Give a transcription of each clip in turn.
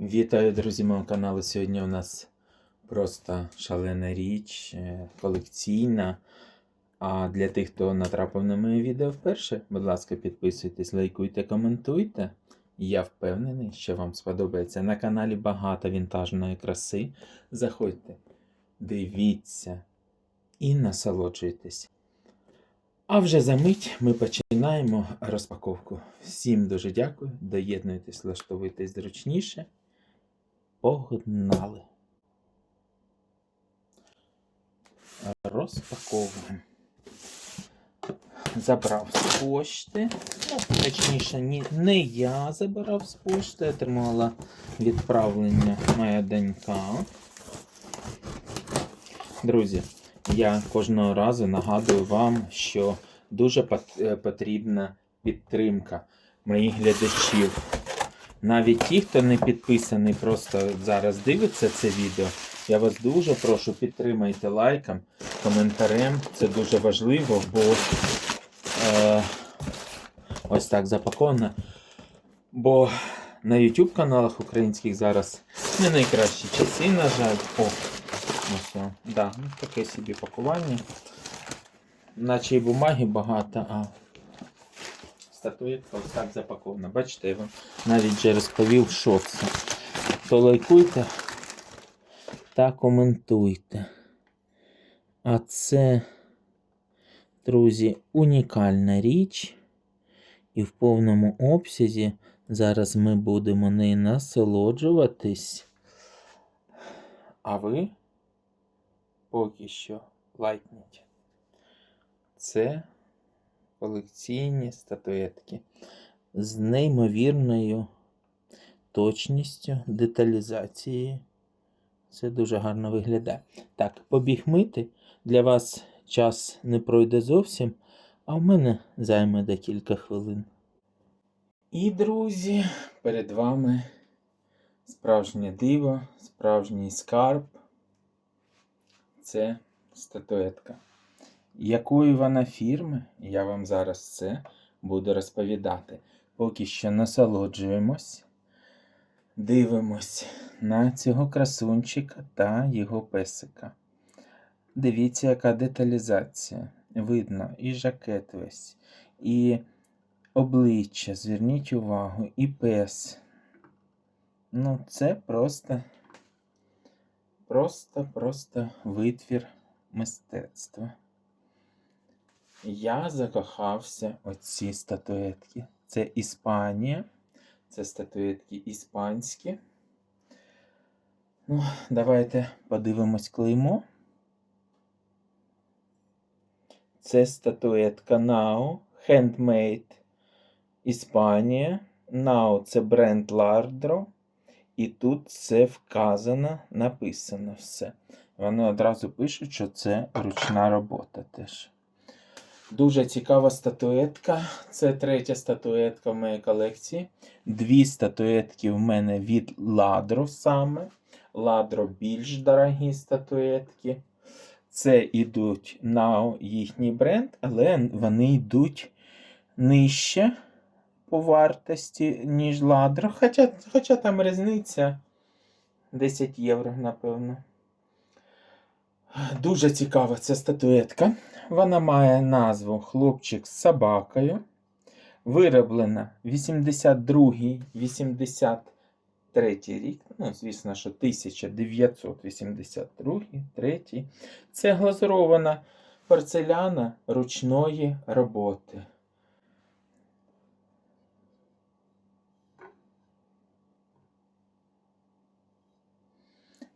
Вітаю, друзі, мого каналу. Сьогодні у нас просто шалена річ, е, колекційна. А для тих, хто натрапив на моє відео вперше, будь ласка, підписуйтесь, лайкуйте, коментуйте. Я впевнений, що вам сподобається. На каналі багато вінтажної краси. Заходьте, дивіться і насолоджуйтесь. А вже за мить ми починаємо розпаковку. Всім дуже дякую. Доєднуйтесь, влаштовуйтесь зручніше. Погнали. Розпаковуємо. Забрав з пошти. Точніше, ні, не я забирав з пошти, отримала відправлення моя донька. Друзі, я кожного разу нагадую вам, що дуже е, потрібна підтримка моїх глядачів. Навіть ті, хто не підписаний, просто зараз дивиться це відео. Я вас дуже прошу, підтримайте лайком, коментарем. Це дуже важливо, бо е, ось так запаковано. Бо на YouTube каналах українських зараз не найкращі часи, на жаль. О, ось, о, да, ну, таке собі пакування. Наче і бумаги багато, а статуетка ось так запакована. Бачите, я вам навіть вже розповів, що це. То лайкуйте та коментуйте. А це, друзі, унікальна річ. І в повному обсязі зараз ми будемо нею насолоджуватись. А ви поки що лайкніть. Це колекційні статуетки з неймовірною точністю, деталізацією. Це дуже гарно виглядає. Так, побіг мити. Для вас час не пройде зовсім, а в мене займе декілька хвилин. І, друзі, перед вами справжнє диво, справжній скарб. Це статуетка. Якої вона фірми, я вам зараз це буду розповідати. Поки що насолоджуємось, дивимось на цього красунчика та його песика. Дивіться, яка деталізація. Видно і жакет весь, і обличчя, зверніть увагу, і пес. Ну, це просто, просто, просто витвір мистецтва. Я закохався у ці статуетки. Це Іспанія. Це статуетки іспанські. Ну, давайте подивимось клеймо. Це статуетка Now. Handmade Іспанія. Now це бренд Lardro. І тут це вказано, написано все. Вони одразу пишуть, що це ручна робота теж. Дуже цікава статуетка. Це третя статуетка в моїй колекції. Дві статуетки в мене від Ладро саме. Ладро більш дорогі статуетки. Це йдуть на їхній бренд, але вони йдуть нижче по вартості, ніж Ладро. Хоча, хоча там різниця 10 євро, напевно. Дуже цікава ця статуетка. Вона має назву Хлопчик з собакою. Вироблена 82-83 рік. Ну, звісно, що 1982 3. Це глазурована порцеляна ручної роботи.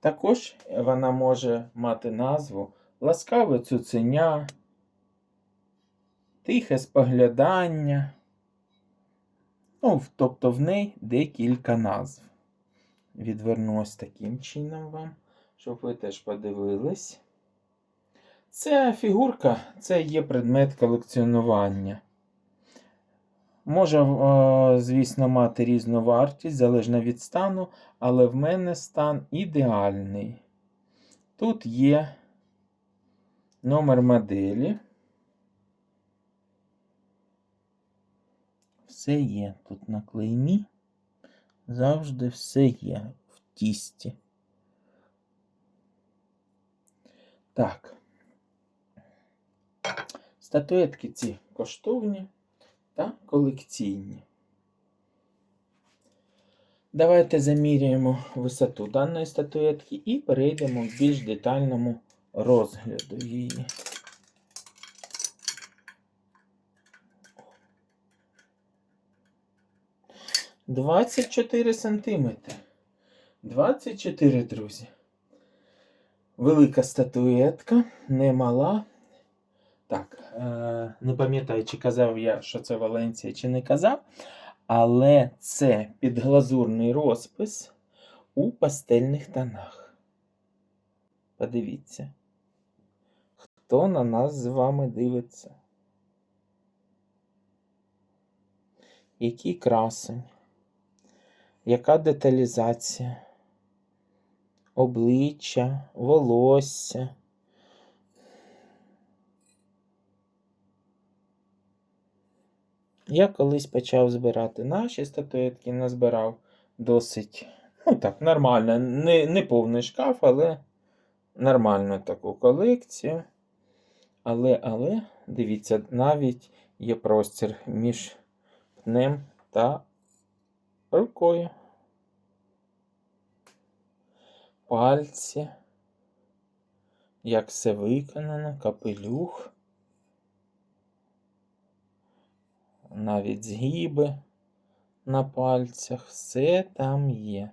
Також вона може мати назву ласкаве цуценя, тихе споглядання. Ну, тобто в неї декілька назв. Відверну ось таким чином вам, щоб ви теж подивились. Ця фігурка це є предмет колекціонування. Може, е, звісно, мати різну вартість, залежно від стану, але в мене стан ідеальний. Тут є номер моделі. Все є тут на клеймі. Завжди все є в тісті. Так. Статуетки ці коштовні та колекційні. Давайте заміряємо висоту даної статуетки і перейдемо к більш детальному розгляду її. Двадцять чотири сантиметри. 24, друзі. Велика статуетка, немала. Так, е, не пам'ятаю, чи казав я, що це Валенція, чи не казав. Але це підглазурний розпис у пастельних тонах. Подивіться, хто на нас з вами дивиться. Який красень, яка деталізація, обличчя, волосся. Я колись почав збирати наші статуетки, назбирав досить, ну так, нормально. Не, не повний шкаф, але нормальну таку колекцію. Але, але, дивіться, навіть є простір між пнем та рукою. Пальці. Як все виконано, капелюх. навіть згіби на пальцях, все там є.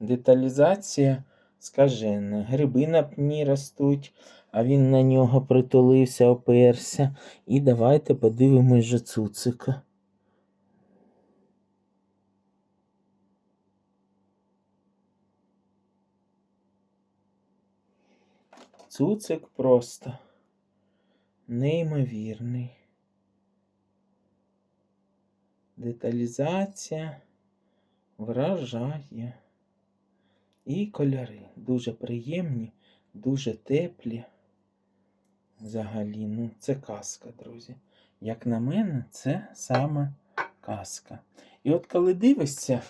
Деталізація скажена. Гриби на пні ростуть, а він на нього притулився, оперся. І давайте подивимось же цуцика. Цуцик просто неймовірний. Деталізація вражає. І кольори дуже приємні, дуже теплі. Взагалі, ну, це казка, друзі. Як на мене, це саме казка. І от коли дивишся,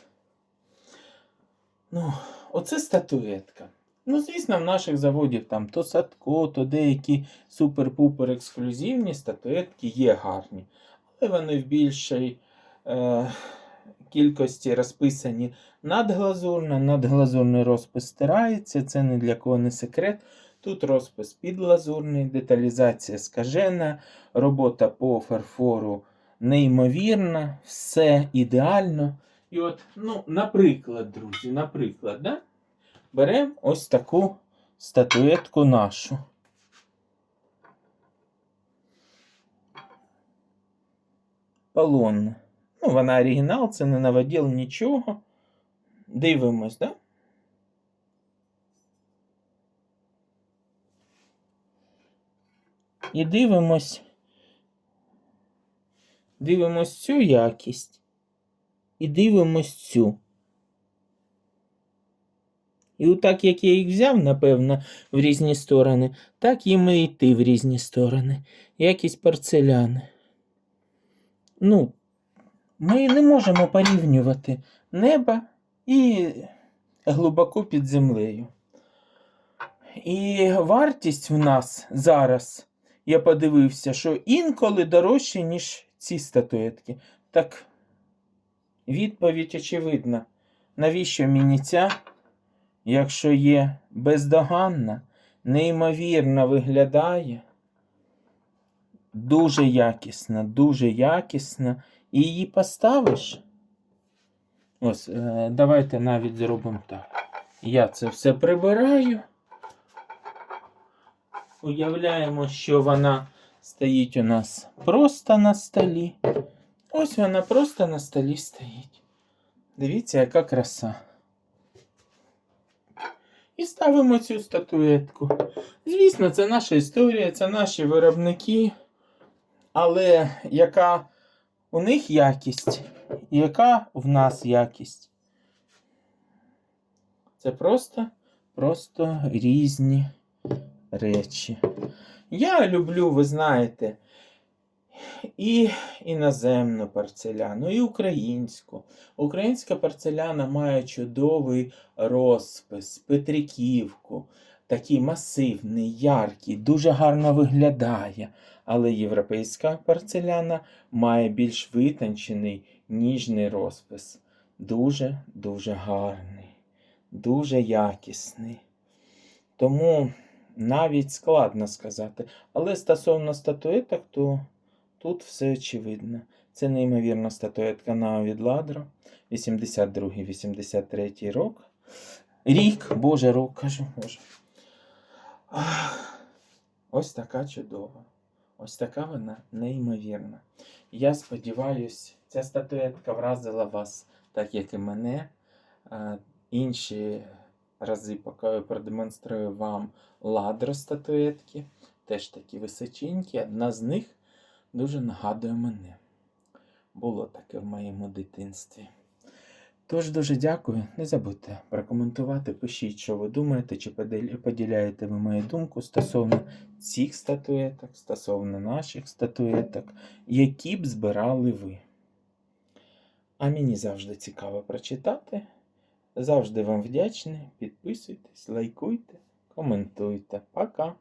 ну, оце статуетка. Ну, звісно, в наших заводів там то садко, то деякі супер-пупер ексклюзивні статуетки є гарні. Але вони в більшій е, кількості розписані надглазурно. Надглазурний розпис стирається, це ні для кого не секрет. Тут розпис підглазурний, деталізація скажена, робота по фарфору неймовірна, все ідеально. І от, ну, наприклад, друзі, наприклад, да? беремо ось таку статуетку нашу. Полонна. Ну, вона оригінал, це не наводіл нічого. Дивимось, да? І дивимось. Дивимось цю якість. І дивимось цю. І отак, як я їх взяв, напевно, в різні сторони, так їм і йти в різні сторони. Якість порцеляни. Ну, ми не можемо порівнювати небо і глибоко під землею. І вартість в нас зараз, я подивився, що інколи дорожче, ніж ці статуетки. Так, відповідь очевидна. Навіщо мені ця, якщо є бездоганна, неймовірно виглядає, дуже якісна, дуже якісна, і її поставиш. Ось, е, давайте навіть зробимо так. Я це все прибираю. Уявляємо, що вона стоїть у нас просто на столі. Ось вона просто на столі стоїть. Дивіться, яка краса. І ставимо цю статуетку. Звісно, це наша історія, це наші виробники. Але яка у них якість, і яка в нас якість? Це просто, просто різні речі. Я люблю, ви знаєте, і іноземну порцеляну, і українську. Українська порцеляна має чудовий розпис, петриківку, такий масивний, яркий, дуже гарно виглядає. Але європейська порцеляна має більш витончений, ніжний розпис. Дуже-дуже гарний, дуже якісний. Тому навіть складно сказати. Але стосовно статуеток, то тут все очевидно. Це неймовірна статуетка на від Ладро, 82-83 рок. Рік, боже, рок, кажу, боже. Ось така чудова. Ось така вона неймовірна. Я сподіваюся, ця статуетка вразила вас так, як і мене. Інші рази, продемонструю вам ладро статуетки, теж такі височенькі. Одна з них дуже нагадує мене. Було таке в моєму дитинстві. Тож дуже дякую. Не забудьте прокоментувати, пишіть, що ви думаєте, чи поділяєте ви мою думку стосовно цих статуеток, стосовно наших статуеток, які б збирали ви. А мені завжди цікаво прочитати. Завжди вам вдячний. Підписуйтесь, лайкуйте, коментуйте. Пока!